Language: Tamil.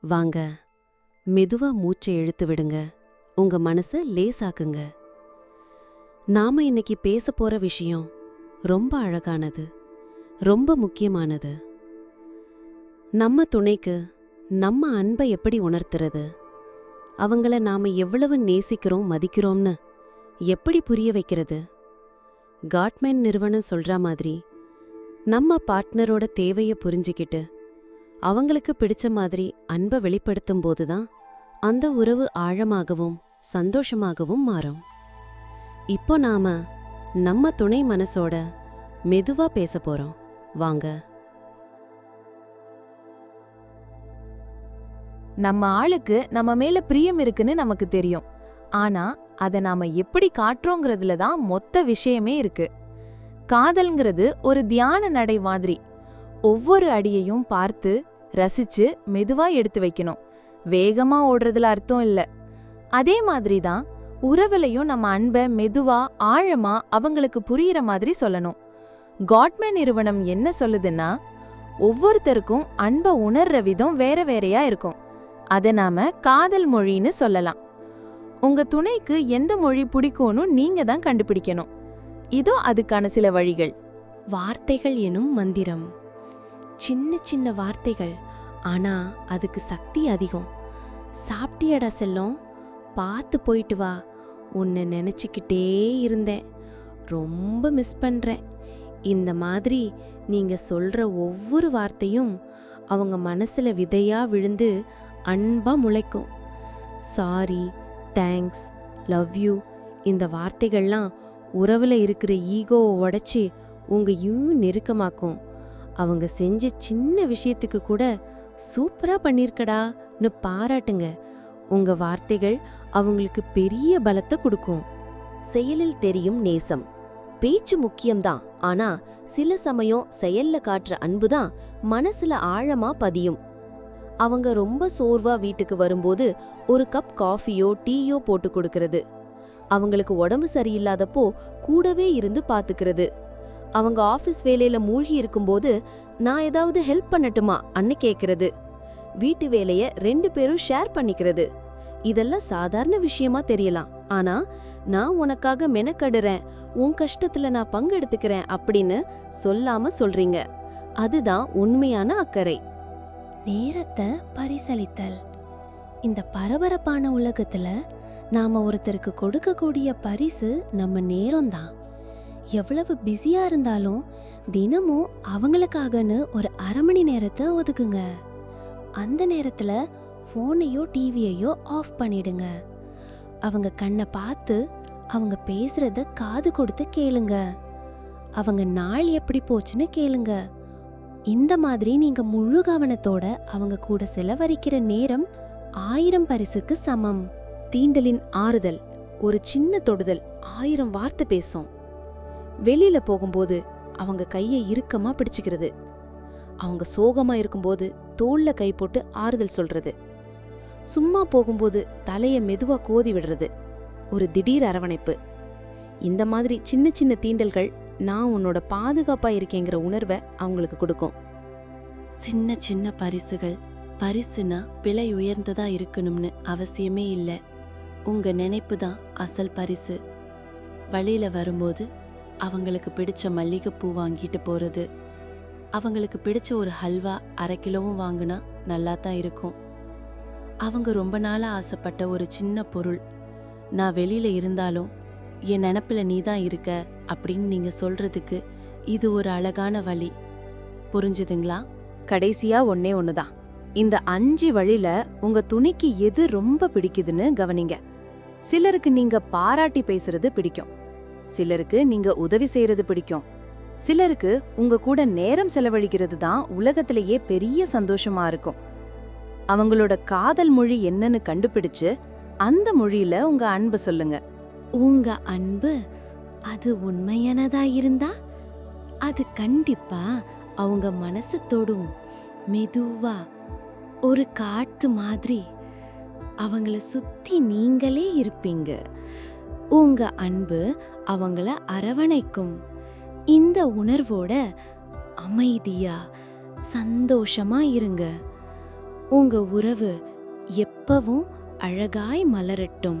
வாங்க. மெதுவா மூச்சை இழுத்து விடுங்க. உங்க மனச லேசாக்குங்க. நாம இன்னைக்கு பேச போற விஷயம் ரொம்ப அழகானது. ரொம்ப முக்கியமானது. நம்ம துணைக்கு நம்ம அன்பை எப்படி உணர்த்துறது? அவங்கள நாம எவ்வளவு நேசிக்கிறோம் மதிக்கிறோம்னு எப்படி புரிய வைக்கிறது? காட்மேன் நிறுவனம் சொல்ற மாதிரி நம்ம பார்ட்னரோட தேவைய புரிஞ்சுக்கிட்டு அவங்களுக்கு பிடிச்ச மாதிரி அன்பை வெளிப்படுத்தும் போதுதான் அந்த உறவு ஆழமாகவும் சந்தோஷமாகவும் மாறும். இப்போ நாம நம்ம துணை மனசோட மெதுவா பேச போறோம். வாங்க. நம்ம ஆளுக்கு நம்ம மேல பிரியம் இருக்குன்னு நமக்கு தெரியும். ஆனா அத நாம எப்படி காட்டுறோங்கிறதுல தான் மொத்த விஷயமே இருக்கு. காதல்ங்கிறது ஒரு தியான நடை மாதிரி. ஒவ்வொரு அடியையும் பார்த்து ரசிச்சு மெதுவா எடுத்து வைக்கணும். வேகமா ஓடுறதுல அர்த்தம் இல்ல. அதே மாதிரி தான் உறவுலையும் நம்ம அன்பை மெதுவா ஆழமா அவங்களுக்கு புரியிற மாதிரி சொல்லணும். காட்மேன் நிறுவனம் என்ன சொல்லுதுன்னா ஒவ்வொருத்தருக்கும் அன்பை உணர்ற விதம் வேற வேறையா இருக்கும். அதை நாம காதல் மொழின்னு சொல்லலாம். உங்க துணைக்கு எந்த மொழி பிடிக்கும்னு நீங்க தான் கண்டுபிடிக்கணும். இதோ அதுக்கான சில வழிகள். வார்த்தைகள் எனும் மந்திரம். சின்ன சின்ன வார்த்தைகள். ஆனால் அதுக்கு சக்தி அதிகம். சாப்பிட்டியடா செல்லம். பார்த்து போயிட்டு வா. உன்னை நினச்சிக்கிட்டே இருந்தேன். ரொம்ப மிஸ் பண்ணுறேன் இந்த மாதிரி நீங்கள் சொல்கிற ஒவ்வொரு வார்த்தையும் அவங்க மனசில் விதையாக விழுந்து அன்பாக முளைக்கும். சாரி தேங்க்ஸ் லவ் யூ இந்த வார்த்தைகள்லாம் உறவில் இருக்கிற ஈகோவை உடைச்சி உங்கள் யூ நெருக்கமாக்கும். அவங்க செஞ்ச சின்ன விஷயத்துக்கு கூட சூப்பரா பண்ணியிருக்கடான்னு பாராட்டுங்க. உங்க வார்த்தைகள் அவங்களுக்கு பெரிய பலத்தை கொடுக்கும். செயலில் தெரியும் நேசம். பேச்சு முக்கியம்தான். ஆனா சில சமயம் செயல்ல காட்டுற அன்புதான் மனசுல ஆழமா பதியும். அவங்க ரொம்ப சோர்வா வீட்டுக்கு வரும்போது ஒரு கப் காஃபியோ டீயோ போட்டு கொடுக்கறது. அவங்களுக்கு உடம்பு சரியில்லாதப்போ கூடவே இருந்து பாத்துக்கிறது. அவங்க ஆஃபீஸ் வேலையில மூழ்கி இருக்கும்போது நான் ஏதாவது ஹெல்ப் பண்ணட்டுமா? அன்னு கேக்குறது. வீட்டு வேலைய ரெண்டு பேரும் ஷேர் பண்ணிக்கிறது. இதெல்லாம் சாதாரண விஷயமா தெரியலாம். ஆனா நான் உனக்காக மெனக்கடுறேன். உன் கஷ்டத்துல நான் பங்கெடுத்துக்கிறேன் அப்படின்னு சொல்லாம சொல்றீங்க. அதுதான் உண்மையான அக்கறை. நேரத்தை பரிசளித்தல். இந்த பரபரப்பான உலகத்துல நாம ஒருத்தருக்கு கொடுக்கக்கூடிய பரிசு நம்ம நேரம்தான். எவ்வளவு பிஸியாக இருந்தாலும் தினமும் அவங்களுக்காகன்னு ஒரு அரை மணி நேரத்தை ஒதுக்குங்க. அந்த நேரத்தில் ஃபோனையோ டிவியையோ ஆஃப் பண்ணிடுங்க. அவங்க கண்ணை பார்த்து அவங்க பேசுகிறத காது கொடுத்து கேளுங்க. அவங்க நாள் எப்படி போச்சுன்னு கேளுங்க. இந்த மாதிரி நீங்கள் முழு கவனத்தோட அவங்க கூட செலவழிக்கிற நேரம் ஆயிரம் பரிசுக்கு சமம். தீண்டலின் ஆறுதல் ஒரு சின்ன தொடுதல் ஆயிரம் வார்த்தை பேசும். வெளியில போகும்போது அவங்க கையை இறுக்கமா பிடிச்சுக்கிறது. அவங்க சோகமா இருக்கும்போது தோள்ல கை போட்டு ஆறுதல் சொல்றது. சும்மா போகும்போது தலையை மெதுவா கோதி விடுறது. ஒரு திடீர் அரவணைப்பு. இந்த மாதிரி சின்ன சின்ன தீண்டல்கள் நான் உன்னோட பாதுகாப்பா இருக்கேங்கிற உணர்வை அவங்களுக்கு கொடுக்கும். சின்ன சின்ன பரிசுகள் பரிசுனா விலை உயர்ந்ததா இருக்கணும்னு அவசியமே இல்லை. உங்க நினைப்பு தான் அசல் பரிசு. வழியில வரும்போது அவங்களுக்கு பிடிச்ச மல்லிகைப்பூ வாங்கிட்டு போகிறது அவங்களுக்கு பிடிச்ச ஒரு ஹல்வா அரை கிலோவும் வாங்கினா நல்லா தான் இருக்கும். அவங்க ரொம்ப நாளாக ஆசைப்பட்ட ஒரு சின்ன பொருள். நான் வெளியில் இருந்தாலும் என் நினப்பில் நீ தான் இருக்க அப்படின்னு நீங்கள் சொல்கிறதுக்கு இது ஒரு அழகான வழி. புரிஞ்சுதுங்களா? கடைசியா ஒன்னே தான் இந்த அஞ்சு வழியில உங்க துணிக்கு எது ரொம்ப பிடிக்குதுன்னு கவனிங்க. சிலருக்கு நீங்க பாராட்டி பேசுறது பிடிக்கும். சிலருக்கு நீங்க உதவி செய்யறது பிடிக்கும். சிலருக்கு உங்க கூட நேரம் செலவழிக்கிறது தான் உலகத்திலேயே பெரிய சந்தோஷமா இருக்கும். அவங்களோட காதல் மொழி என்னன்னு கண்டுபிடிச்சு அந்த மொழியில உங்க அன்பு சொல்லுங்க. உங்க அன்பு அது உண்மையானதா இருந்தா? அது கண்டிப்பா அவங்க மனசு தொடும். மெதுவா ஒரு காற்று மாதிரி அவங்கள சுத்தி நீங்களே இருப்பீங்க. உங்க அன்பு அவங்கள அரவணைக்கும். இந்த உணர்வோட அமைதியா சந்தோஷமா இருங்க. உங்க உறவு எப்பவும் அழகாய் மலரட்டும்.